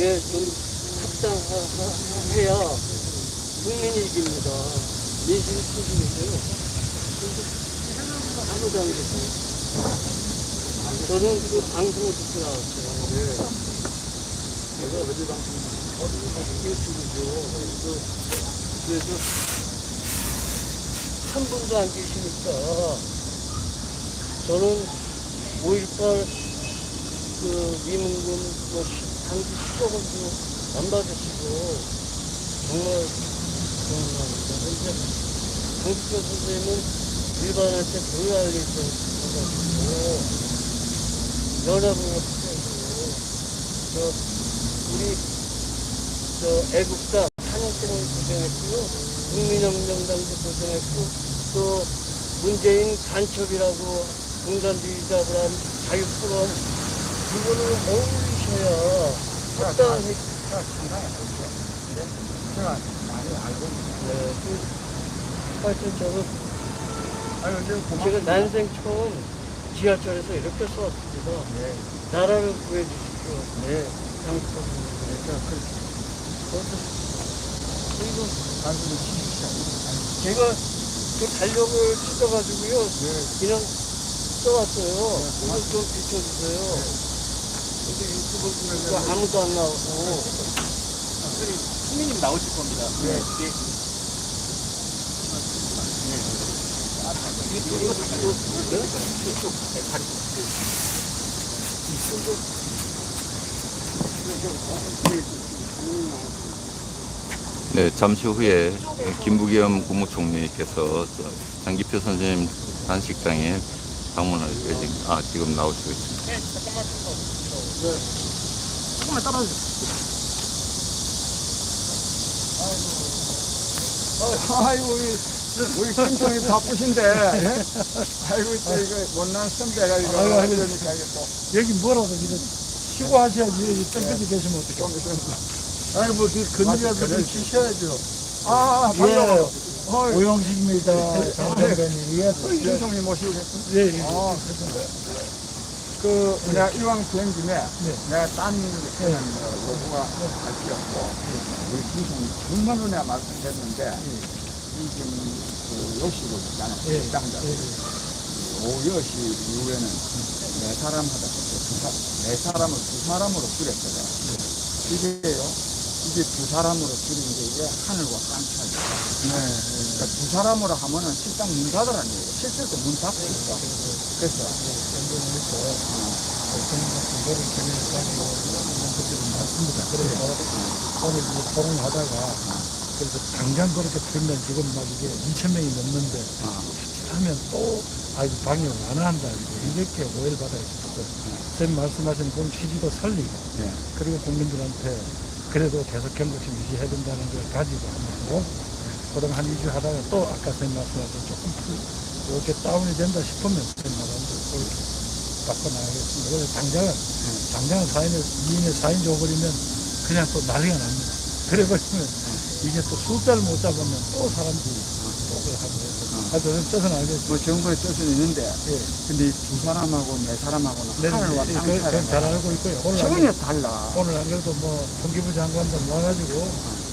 예, 좀 합당해야 국민이 이깁니다. 민심이. 근데 아무도 안 계세요. 저는 그 방송을 듣고 나왔어요. 제가 어디 방송 유튜브죠. 그래서 한 분도 안 계시니까 저는 5.18 그 미문군 뭐 10억 원도 안 받으시고 정말 죄송합니다. 근데 강국표 선생님은 일반한테 별 알릴 수 없어가지고 연합을 하셔야죠. 저 우리 저 애국가 한영땡을 고생했고요. 국민혁명당도 고생했고 또 문재인 간첩이라고 공산주의자를 한 자유프롬 그거를 어울리 셔야 합당해. 제가 상당히 알죠. 네? 제가 많이 알고 있는데. 네, 그 하여튼 저는 이제 제가 고맙습니다. 난생 처음 지하철에서 이렇게 써왔습니다. 네. 나라를 구해주십시오. 네. 양쪽. 제가 그렇게 그리고 단순히. 제가 그 달력을 찢어가지고요. 네. 그냥 써왔어요. 네, 이거 좀 비춰주세요. 근 데 유튜브 보니까 아무도 안 나오고. 수민님 나오실 겁니다. 네. 네. 이거 또, 네? 이쪽 네, 다리. 네, 잠시 후에 김부겸 국무총리께서 저 장기표 선생님 단식당에 방문할 예정, 아, 지금 나오시고 있습니다. 조금만 따라주세요. 아이고, 우리, 우리 김총이 바쁘신데, 예? 아이고, 또 이거 못난 선배가 이거 아이고, 아이고. 이게 또, 여기 뭐라도 이런 쉬고 하셔야지 여기 땡볕에 계시면 어떡해 좀 있으면. 아니, 뭐, 그, 근육이라도 좀 치셔야죠. 아, 반가워. 어이, 오영식입니다 예, 김총리 모시고 계십니다. 예, 예. 아, 그, 내가 이왕 비행 김에, 내가 딴 요구가 할 필요 없고, 우리 김총리 정말로 내가 말씀드렸는데, 이 지금 그 요식을 있잖아요. 예. 식당자. 오여시 이후에는 네 사람 하다 두 사, 네 사람을 두 사람으로 줄였어요. 이게요. 이게 두 사람으로 줄인 게 이게 하늘과 땅 차이예요. 그러니까 두 사람으로 하면은 식당 문 닫으라는 얘기예요. 실제로 문 닫고 있어. 그래서 그래서 오늘 이제 토론하다가 그래서 당장 그렇게 풀면 지금 막 이게 2천 명이 넘는데 하면 또 아, 이 방역 안 한다 이거 이렇게 오해를 받아야 있어서 선생님 말씀하신 그런 취지도 살리고 네. 그리고 국민들한테 그래도 계속 경각심 유지해야 된다는 걸 가지고 보고 그동안 한 2주 하다가 또 아까 선생님 말씀하신 조금 풀, 이렇게 다운이 된다 싶으면 그렇게 바꿔나가겠습니다. 그래서 당장은, 당장은 4인에, 2인에 4인 줘버리면 그냥 또 난리가 납니다. 그래버리면 이게 또 숫자를 못 잡으면 또 사람들이 하여튼 뜻은 알겠습니다. 뭐 정부의 뜻은 있는데, 예. 근데 이 두 사람하고 네 사람하고는 네, 하늘과 네, 땅 그- 그건 잘 알고 있고요. 오늘 안 전혀 달라. 오늘 안 그래도 뭐 통기부 장관도 모아가지고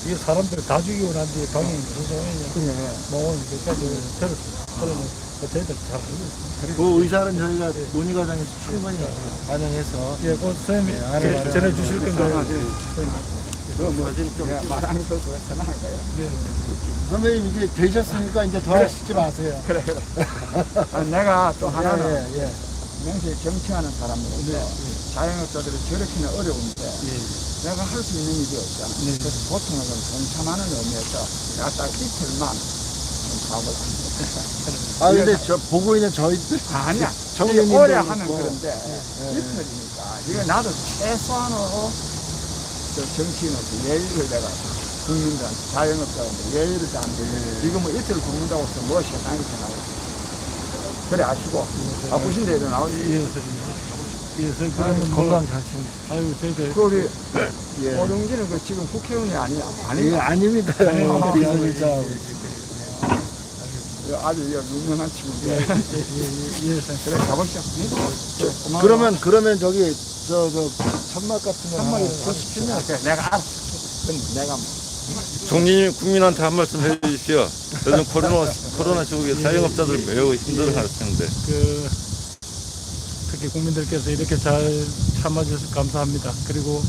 이 사람들 다 죽이고 난 뒤에 방향이 무슨 상황이냐 그래. 뭐 오늘 여기까지 들었어요. 그러면 그 저희들 잘 알고 있습니다. 그 의사는 저희가 논의 과정에서 충분히 반영해서 예, 그 선생님이 제- 전해 주실 건가요? 그 뭐 내가 말하는 거 전화할 거예요. 선배님, 이제 되셨으니까 이제 더 하시지 마세요. 그래, 그래. 아, 내가 또 하나는 예, 예. 명시에 정치하는 사람으로서 자영업자들이 저렇게는 어려운데 내가 할 수 있는 일이 없잖아. 그래서 보통은 좀 동참하는 의미에서 내가 딱 이틀만 좀 사업을 합니다. 아, 근데 저, 보고 있는 저희들. 아니야. 이게 오래 하는 있고. 그런데 이틀이니까 이거 나도 최소한으로 저 정치인으로서 예의를 내가 국민들한테 자영업자한테 예의를 다하는데 지금 뭐 이틀 굶는다고 해서 뭐 세상에 나오고 그래 아시고 바쁘신데 일어 나오지 예, 선생님. 예, 선생님. 그러면 건강 잘 챙기세요. 아유, 저희들. 그 우리 예. 오룡기는 그 지금 국회의원이 아니야 예, 아니야 아닙니다. 아, 비서실장. 아주 유명한 친구인데 예, 예, 예, 예. 그래 고마워요. 그러면, 그러면 저기, 저, 저, 천막 같은 거 천막이 시키면 내가 알았어. 그건 내가 뭐. 총리님 국민한테 한 말씀 해주시오. 요즘 코로나 코로나 시국에 자영업자들 매우 힘들어할 텐데. 그 특히 국민들께서 이렇게 잘 참아주셔서 감사합니다. 그리고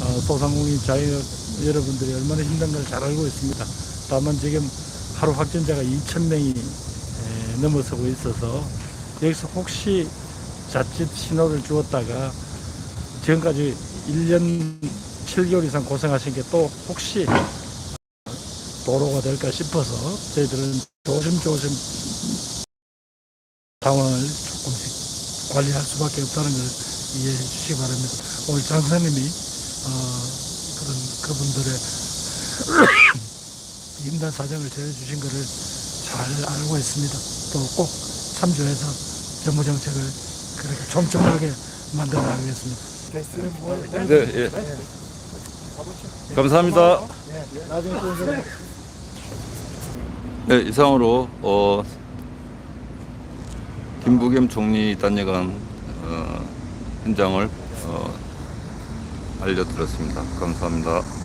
어, 소상공인 자영업 여러분들이 얼마나 힘든 걸 잘 알고 있습니다. 다만 지금 하루 확진자가 2천 명이 넘어서고 있어서 여기서 혹시 자칫 신호를 주었다가 지금까지 1년 7개월 이상 고생하신 게 또 혹시 도로가 될까 싶어서 저희들은 조심조심 상황을 조금씩 관리할 수밖에 없다는 걸 이해해 주시기 바랍니다. 오늘 장사님이 어, 그런 그분들의 힘든 사정을 전해주신 것을 잘 알고 있습니다. 또 꼭 참조해서 정부 정책을 그렇게 촘촘하게 만들어 나가겠습니다. 네, 예. 감사합니다. 네, 이상으로 어, 김부겸 총리 단여관 어, 현장을 어, 알려드렸습니다. 감사합니다.